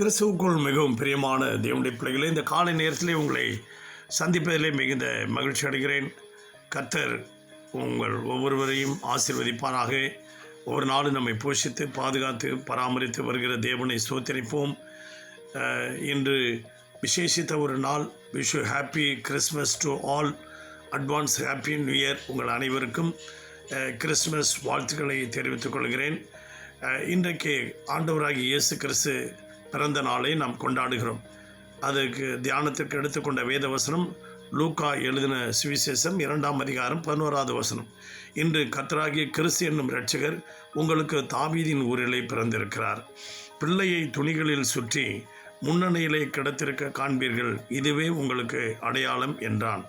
கிறிஸ்துவுக்குள் மிகவும் பிரியமான தேவனுடைய பிள்ளைகளே இந்த காலை நேரத்திலே உங்களை சந்திப்பதிலே மிகுந்த மகிழ்ச்சி அடைகிறேன். கர்த்தர் உங்கள் ஒவ்வொருவரையும் ஆசிர்வதிப்பாராக. ஒவ்வொரு நாளும் நம்மை போஷித்து பாதுகாத்து பராமரித்து வருகிற தேவனை சோத்தரிப்போம் இன்று விசேஷித்த ஒரு நாள். Wish happy Christmas to all. Advance happy new year உங்கள் அனைவருக்கும். கிறிஸ்மஸ் வாழ்த்துக்களை தெரிவித்துக் கொள்கிறேன். இன்றைக்கு ஆண்டவராகி இயேசு கிறிஸ்து பிறந்த நாளை நாம் கொண்டாடுகிறோம். அதுக்கு தியானத்திற்கு எடுத்துக்கொண்ட வேத வசனம் லூக்கா எழுதின சுவிசேஷம் இரண்டாம் அதிகாரம் பதினோராவது வசனம். இன்று கத்ராகி கிறிஸ்து என்னும் இரட்சகர் உங்களுக்கு தாவீதின் ஊரிலே பிறந்திருக்கிறார். பிள்ளையை துணிகளில் சுற்றி முன்னணியிலே கிடத்திருக்க காண்பீர்கள் இதுவே உங்களுக்கு அடையாளம் என்றான்.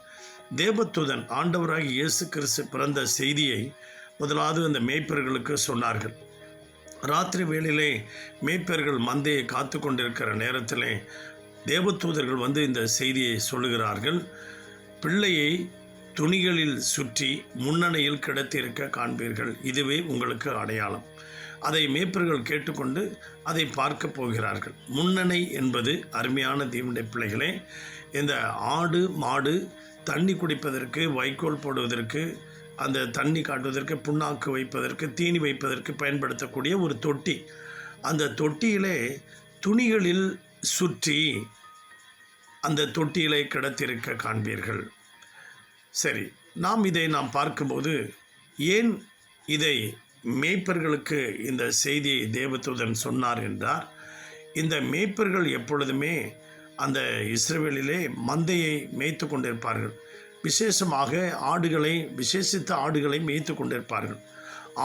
தேவத்துதன் ஆண்டவராகி இயேசு கிறிஸ்து பிறந்த செய்தியை முதலாவது அந்த மேய்ப்பர்களுக்கு சொன்னார்கள். ராத்திரி வேளையிலே மேய்ப்பர்கள் மந்தையை காத்து கொண்டிருக்கிற நேரத்திலே தேவதூதர்கள் வந்து இந்த செய்தியை சொல்லுகிறார்கள். பிள்ளையை துணிகளில் சுற்றி முன்னணியில் கிடத்திருக்க காண்பீர்கள். இதுவே உங்களுக்கு அடையாளம். அதை மேய்ப்பர்கள் கேட்டுக்கொண்டு அதை பார்க்க போகிறார்கள். முன்னணை என்பது அருமையான தீவுடைய பிள்ளைகளே இந்த ஆடு மாடு தண்ணி குடிப்பதற்கு வைக்கோல் போடுவதற்கு அந்த தண்ணி காட்டுவதற்கு புண்ணாக்கு வைப்பதற்கு தீனி வைப்பதற்கு பயன்படுத்தக்கூடிய ஒரு தொட்டி. அந்த தொட்டியிலே துணிகளில் சுற்றி அந்த தொட்டியிலே கிடத்திருக்க காண்பீர்கள். சரி நாம் இதை நாம் பார்க்கும்போது ஏன் இதை மேய்ப்பர்களுக்கு இந்த செய்தியை தேவதூதன் சொன்னார் என்றார்? இந்த மேய்ப்பர்கள் எப்பொழுதுமே அந்த இஸ்ரேலிலே மந்தையை மேய்த்து கொண்டிருப்பார்கள். விசேஷமாக ஆடுகளை விசேஷித்த ஆடுகளை மேய்த்து கொண்டிருப்பார்கள்.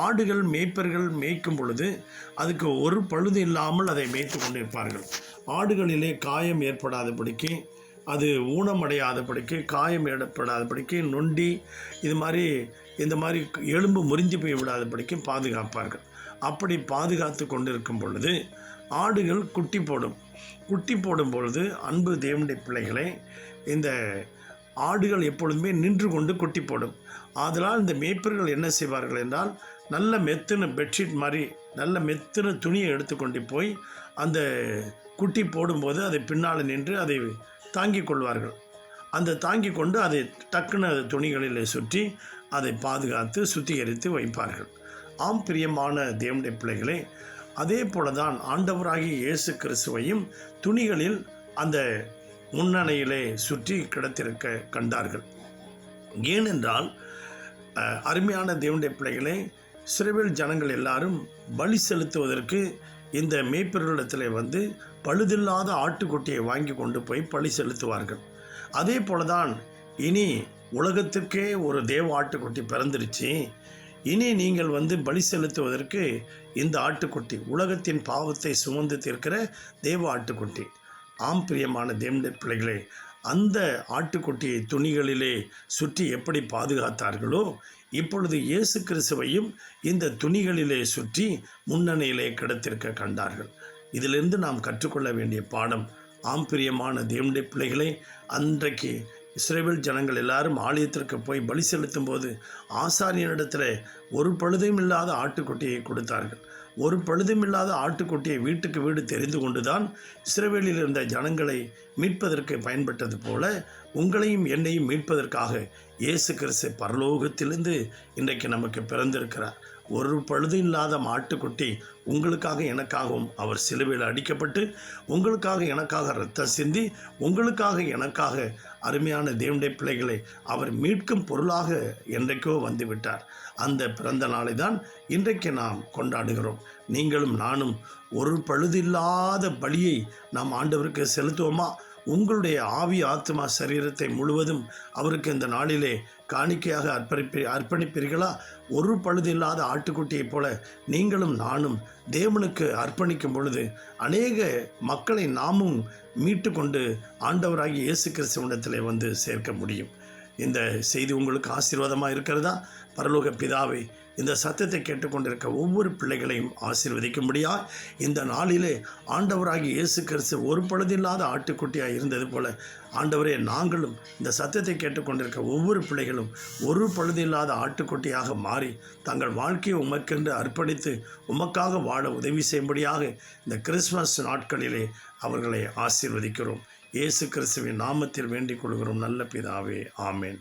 ஆடுகள் மேய்ப்பர்கள் மேய்க்கும் பொழுது அதுக்கு ஒரு பழுது இல்லாமல் அதை மேய்த்து கொண்டிருப்பார்கள். ஆடுகளிலே காயம் ஏற்படாதபடிக்கு அது ஊனமடையாதபடிக்கு காயம் ஏற்படாதபடிக்கு நொண்டி இது மாதிரி இந்த மாதிரி எலும்பு முறிஞ்சு போய் விடாதபடிக்கு பாதுகாப்பார்கள். அப்படி பாதுகாத்து கொண்டிருக்கும் பொழுது ஆடுகள் குட்டி போடும். குட்டி போடும் பொழுது அன்பு தேவனுடைய பிள்ளைகளை இந்த ஆடுகள் எப்பொழுதுமே நின்று கொண்டு குட்டி போடும். ஆதலால் இந்த மேய்ப்பர்கள் என்ன செய்வார்கள் என்றால் நல்ல மெத்துன பெட்ஷீட் மாதிரி நல்ல மெத்துன துணியை எடுத்துக்கொண்டு போய் அந்த குட்டி போடும்போது அதை பின்னால் நின்று அதை தாங்கிக் கொள்வார்கள். அந்த தாங்கி கொண்டு அதை டக்குன்னு அது துணிகளில் சுற்றி அதை பாதுகாத்து சுத்திகரித்து வைப்பார்கள். ஆம் பிரியமான தேவனுடைய பிள்ளைகளே அதே போல தான் ஆண்டவராகிய இயேசு கிறிஸ்துவையும் துணிகளில் அந்த முன்னணியிலே சுற்றி கிடத்திருக்க கண்டார்கள். ஏனென்றால் அருமையான தேவனுடைய பிள்ளைகளே சிறுவில் ஜனங்கள் எல்லாரும் பலி செலுத்துவதற்கு இந்த மேய்ப்பர்களிடத்தில் வந்து பழுதில்லாத ஆட்டுக்குட்டியை வாங்கி கொண்டு போய் பலி செலுத்துவார்கள். அதே போல தான் இனி உலகத்துக்கே ஒரு தேவ ஆட்டுக்குட்டி பிறந்துருச்சு. இனி நீங்கள் வந்து பலி செலுத்துவதற்கு இந்த ஆட்டுக்குட்டி உலகத்தின் பாவத்தை சுமந்து தீர்க்கிற தேவ ஆட்டுக்குட்டி. ஆம் பிரியமான தேவனுடைய பிள்ளைகளே அந்த ஆட்டுக்குட்டியை துணிகளிலே சுற்றி எப்படி பாதுகாத்தார்களோ இப்பொழுது இயேசு கிறிஸ்துவையும் இந்த துணிகளிலே சுற்றி முன்னணியிலே கிடத்திருக்க கண்டார்கள். இதிலிருந்து நாம் கற்றுக்கொள்ள வேண்டிய பாடம் ஆம் பிரியமான தேவனுடைய பிள்ளைகளே அன்றைக்கு இஸ்ரேவேல் ஜனங்கள் எல்லாரும் ஆலயத்திற்கு போய் பலி செலுத்தும் போது ஆசாரியனிடத்தில் ஒரு பழுதும் இல்லாத ஆட்டுக்குட்டியை கொடுத்தார்கள். ஒரு பழுதும் இல்லாத ஆட்டுக்குட்டியை வீட்டுக்கு வீடு தெரிந்து கொண்டுதான் இஸ்ரேவேலில் இருந்த ஜனங்களை மீட்பதற்கு பயன்பட்டது போல உங்களையும் என்னையும் மீட்பதற்காக இயேசு கிறிஸ்து பரலோகத்திலிருந்து இன்றைக்கு நமக்கு பிறந்திருக்கிறார். ஒரு பழுது இல்லாத மாட்டுக்குட்டி உங்களுக்காக எனக்காகவும் அவர் சிலுவையில் அடிக்கப்பட்டு உங்களுக்காக எனக்காக ரத்தம் சிந்தி உங்களுக்காக எனக்காக அருமையான தேவனுடைய பிள்ளைகளை அவர் மீட்கும் பொருளாக என்றைக்கோ வந்துவிட்டார். அந்த பிறந்த நாளை தான் இன்றைக்கு நாம் கொண்டாடுகிறோம். நீங்களும் நானும் ஒரு பழுதில்லாத பலியை நாம் ஆண்டவருக்கு செலுத்துவோமா? உங்களுடைய ஆவி ஆத்மா சரீரத்தை முழுவதும் அவருக்கு இந்த நாளிலே காணிக்கையாக அர்ப்பணிப்பி அர்ப்பணிப்பீர்களா? ஒரு பழுது இல்லாத ஆட்டுக்குட்டியைப் போல நீங்களும் நானும் தேவனுக்கு அர்ப்பணிக்கும் பொழுது அநேக மக்களை நாமும் மீட்டு கொண்டு ஆண்டவராகி இயேசு கிறிஸ்துவனிடத்திலே வந்து சேர்க்க முடியும். இந்த செய்தி உங்களுக்கு ஆசீர்வாதமாக இருக்கிறதா? பரலோக பிதாவை இந்த சத்தத்தை கேட்டுக்கொண்டிருக்க ஒவ்வொரு பிள்ளைகளையும் ஆசீர்வதிக்கும்படியா இந்த நாளிலே ஆண்டவராகிய இயேசு கிறிஸ்து ஒரு பழுதில்லாத ஆட்டுக்குட்டியாக இருந்தது போல ஆண்டவரே நாங்களும் இந்த சத்தத்தை கேட்டுக்கொண்டிருக்க ஒவ்வொரு பிள்ளைகளும் ஒரு பழுதில்லாத ஆட்டுக்குட்டியாக மாறி தங்கள் வாழ்க்கையை உமக்கென்று அர்ப்பணித்து உமக்காக வாழ உதவி செய்யும்படியாக இந்த கிறிஸ்மஸ் நாட்களிலே அவர்களை ஆசீர்வதிக்கிறோம். இயேசு கிறிஸ்துவின் நாமத்தில் வேண்டிக் கொள்கிறோம். நல்ல பிதாவே ஆமேன்.